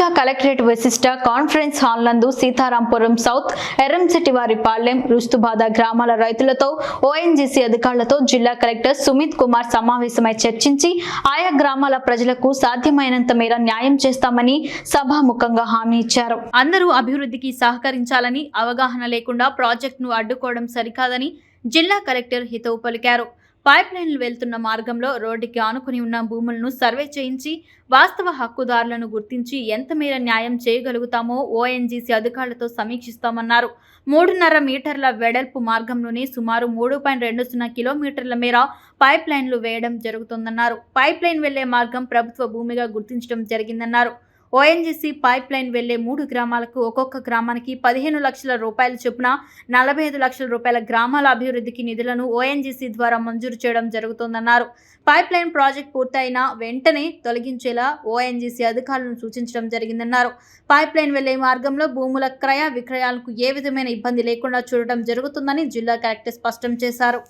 స్థానిక కలెక్టరేట్ విశిష్ట conference hall నందు సీతారాంపురం సౌత్ ఎర్రంశెట్టివారి పాళ్ళెం రుస్తుబాద గ్రామాల రైతులతో ఓఎన్జీసీ అధికారులతో జిల్లా కలెక్టర్ సుమిత్ కుమార్ సమావేశమై చర్చించి ఆయా గ్రామాల ప్రజలకు సాధ్యమైనంత మేర న్యాయం చేస్తామని సభాముఖంగా హామీ ఇచ్చారు. అందరూ అభివృద్ధికి సహకరించాలని అవగాహన లేకుండా ప్రాజెక్టును అడ్డుకోవడం సరికాదని జిల్లా కలెక్టర్ హితవు పలికారు. పైప్ లైన్లు వెళ్తున్న మార్గంలో రోడ్డుకి ఆనుకుని ఉన్న భూములను సర్వే చేయించి వాస్తవ హక్కుదారులను గుర్తించి ఎంత మేర న్యాయం చేయగలుగుతామో ఓఎన్జీసీ అధికారులతో సమీక్షిస్తామన్నారు. మూడున్నర మీటర్ల వెడల్పు మార్గంలోనే సుమారు మూడు పాయింట్ రెండు సున్నా కిలోమీటర్ల మేర పైప్ లైన్లు వేయడం జరుగుతుందన్నారు. పైప్ లైన్ వెళ్ళే మార్గం ప్రభుత్వ భూమిగా గుర్తించడం జరిగిందన్నారు. ఓఎన్జీసీ పైప్ లైన్ వెళ్ళే మూడు గ్రామాలకు ఒక్కొక్క గ్రామానికి పదిహేను లక్షల రూపాయల చొప్పున నలభై ఐదు లక్షల రూపాయల గ్రామాల అభివృద్ధికి నిధులను ఓఎన్జీసీ ద్వారా మంజూరు చేయడం జరుగుతోందన్నారు. పైప్ లైన్ ప్రాజెక్ట్ పూర్తయిన వెంటనే తొలగించేలా ఓఎన్జీసీ అధికారులను సూచించడం జరిగిందన్నారు. పైప్ లైన్ వెళ్ళే మార్గంలో భూముల క్రయ విక్రయాలకు ఏ విధమైన ఇబ్బంది లేకుండా చూడటం జరుగుతుందని జిల్లా కలెక్టర్ స్పష్టం చేశారు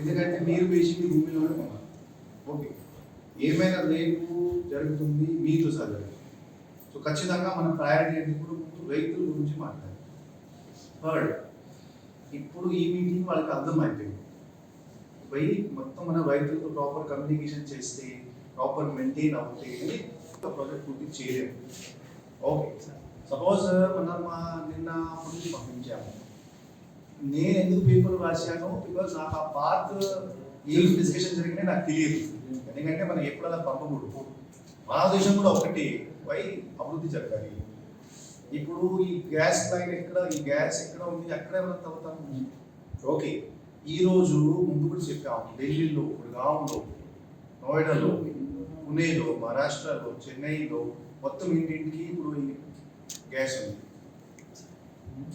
ఎందుకంటే మీరు బేసిక్లీ భూమిలోనే కొనాలి ఓకే ఏమైనా రేపు జరుగుతుంది మీతో సార్ సో ఖచ్చితంగా మన ప్రయారిటీ అంటే ఇప్పుడు ముందు రైతుల గురించి మాట్లాడాలి. థర్డ్ ఇప్పుడు ఈ మీటింగ్ వాళ్ళకి అర్థమైపోయింది. పోయి మొత్తం మన రైతులతో ప్రాపర్ కమ్యూనికేషన్ చేస్తే ప్రాపర్ మెయింటైన్ అవుతే ప్రాజెక్ట్ పూర్తి చేయలేము. ఓకే సపోజ్ మనం మా నిన్న నుంచి పంపించాము. నేను ఎందుకు పేపర్ రాశాను? బికాజ్ నాకు ఆ పాత్ ఏం డిస్కషన్ జరిగినా నాకు తెలియదు. ఎందుకంటే మనం ఎప్పుడైనా పంపకూడదు. మన దేశం కూడా ఒకటి. వై అభివృద్ధి జరగాలి? ఇప్పుడు ఈ గ్యాస్ లైన్ ఎక్కడ ఈ గ్యాస్ ఎక్కడ ఉంది? అక్కడే మనం తవ్వుతాము ఓకే. ఈరోజు ముందు కూడా చెప్పాము ఢిల్లీలో గుడ్గాంలో నోయిడాలో పుణేలో మహారాష్ట్రలో చెన్నైలో మొత్తం ఇంటింటికి ఇప్పుడు గ్యాస్ ఉంది.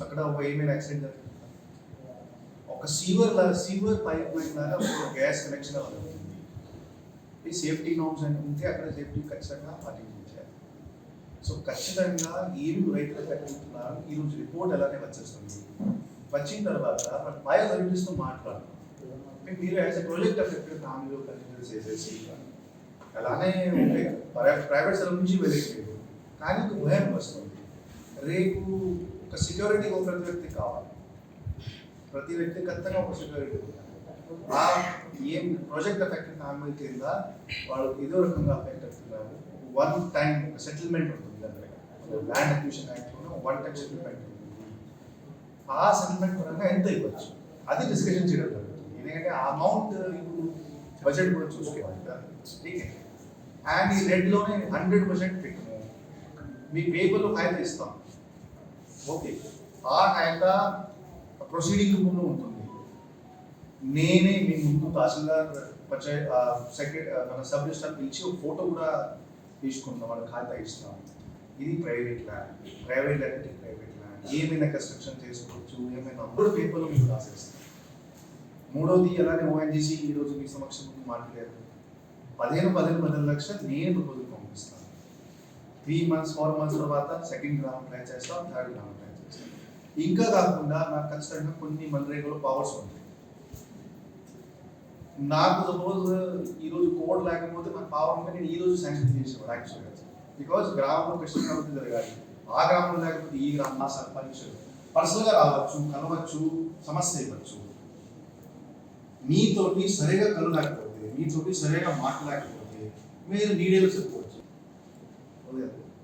అక్కడ ఏమైనా యాక్సిడెంట్ జరిగింది? ఒక సీవర్ లాగా సీవర్ పైప్ లైన్ లాగా ఒక గ్యాస్ కనెక్షన్ అవుతుంది ఈ సేఫ్టీ నామ్స్ అని ఉంటే అక్కడ సేఫ్టీ ఖచ్చితంగా పాటించాలి. సో ఖచ్చితంగా ఏమి రైతులు కట్టుకుంటున్నారు ఈరోజు రిపోర్ట్ ఎలానే వచ్చేస్తుంది. వచ్చిన తర్వాత మన పై అథారిటీస్తో మాట్లాడతాం మీరు యాజ్ ఎ ప్రొజెక్ట్ ఎఫెక్ట్ ఫ్యామిలీలో కన్సిడర్ చేసేసి అలానే ఉంటే ప్రైవేట్ సెలవు నుంచి వెళ్ళేసేది కానీ ఒక భయం వస్తుంది. రేపు ఒక సెక్యూరిటీ ఒక ప్రతి వ్యక్తి కావాలి. ప్రతి వ్యక్తి ఒక సెక్యూరిటీ ఆ ఏం ప్రాజెక్ట్ ఎఫెక్ట్ ఫ్యామిలీ కింద వాళ్ళు ఏదో రకంగా అఫెక్ట్ అవుతున్నారు. వన్ టైం ఒక సెటిల్మెంట్ ఉంటుంది దాంట్లో ల్యాండ్ అక్విజిషన్ యాక్ట్లో వన్ టైం సెటిల్మెంట్ ఆ సెటిల్మెంట్ పరంగా ఎంత ఇవ్వచ్చు అది డిస్కషన్ చేయడం జరుగుతుంది. ఎందుకంటే ఆ అమౌంట్ ఇప్పుడు బడ్జెట్ కూడా చూసుకోవాలి ఠీక్ అండ్ ఈ రెడ్లోనే హండ్రెడ్ పర్సెంట్ పెట్టము మీ పేపర్లు కాగితం ఇస్తాం. ఓకే ఆ టైంలో ప్రొసీడింగ్ రూపంలో ఉంటుంది. నేనే మీ ముందు తహసీల్దార్ పంచాయత్ సెక్రటరీ మన సబ్ రిజిస్టర్ పిలిచి ఒక ఫోటో కూడా తీసుకుంటాం వాళ్ళ ఖాతా ఇస్తాం ఇది ప్రైవేట్ ల్యాండ్ ప్రైవేట్ ల్యాండ్ అంటే ప్రైవేట్ ల్యాండ్. ఏమైనా కన్స్ట్రక్షన్ చేసుకోవచ్చు ఏమైనా మూడు పేపర్లో మీకు రాసేస్తాం మూడోది అలానే ఓఎన్జీసీ ఈరోజు మీ సమక్షం మాట్లాడారు. పదిహేను పదిహేను పదిహేను లక్షలు నేను ప్రపోజల్ పంపిస్తాను. త్రీ మంత్స్ ఫోర్ మంత్స్ తర్వాత సెకండ్ గ్రామ్ ప్లాన్ చేస్తాం థర్డ్ గ్రామ్ ప్లాన్ ఇంకా కాకుండా నాకు ఖచ్చితంగా కొన్ని మనరేగలో పవర్స్ ఉంటాయి. నాకు సపోజ్ ఈరోజు కోడ్ లేకపోతే మన పవర్ ఉంటే నేను ఈ రోజు శాంక్షన్ చేసేవాడు యాక్చువల్గా బికాజ్ గ్రామంలో కష్టం అభివృద్ధి జరగాలి. ఆ గ్రామంలో లేకపోతే ఈ గ్రామం నా సర్పంచ్. పర్సనల్గా రావచ్చు కలవచ్చు సమస్య ఇవ్వచ్చు. మీతోటి సరిగా కలవలేకపోతే మీతోటి సరిగా మాట్లాడకపోతే మీరు నీడేలో చెప్పుకోవచ్చు.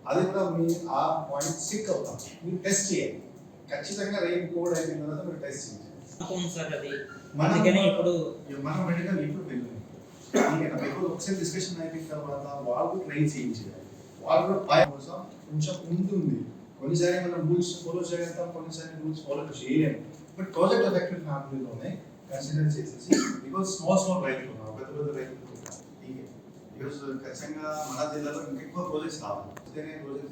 అది కూడా మీ ఆ పాయింట్ సిక్ అవుతాం. మీరు టెస్ట్ చేయాలి. ఖచ్చితంగా రేపు కోడ్ అయిపోయిన తర్వాత మీరు టెస్ట్ అవును సార్ అది. మనం- అందుకనే ఇప్పుడు మనం మెడికల్ ఇప్పుడు వెళ్ళాం ఇప్పుడు ఒకసారి డిస్కషన్ అయిపోయిన తర్వాత వాళ్ళు ట్రై చేయించారు. వాళ్ళు పై కోసం కొంచెం ఉంది. కొన్నిసారి మనం రూల్స్ ఫాలో చేయగలుగుతాం కొన్నిసారి రూల్స్ ఫాలో చేయలేము. బట్ ప్రాజెక్ట్ ఎఫెక్టెడ్ ఫ్యామిలీలోనే కన్సిడర్ చేసేసి బికాస్ స్మాల్ స్మాల్ రైతులు ఉన్నారు. పెద్ద పెద్ద రైతులు ఉన్నారు. ఈరోజు ఖచ్చితంగా మన జిల్లాలో ఇంకా ఎక్కువ ప్రాజెక్ట్స్ కావాలి ప్రాజెక్ట్స్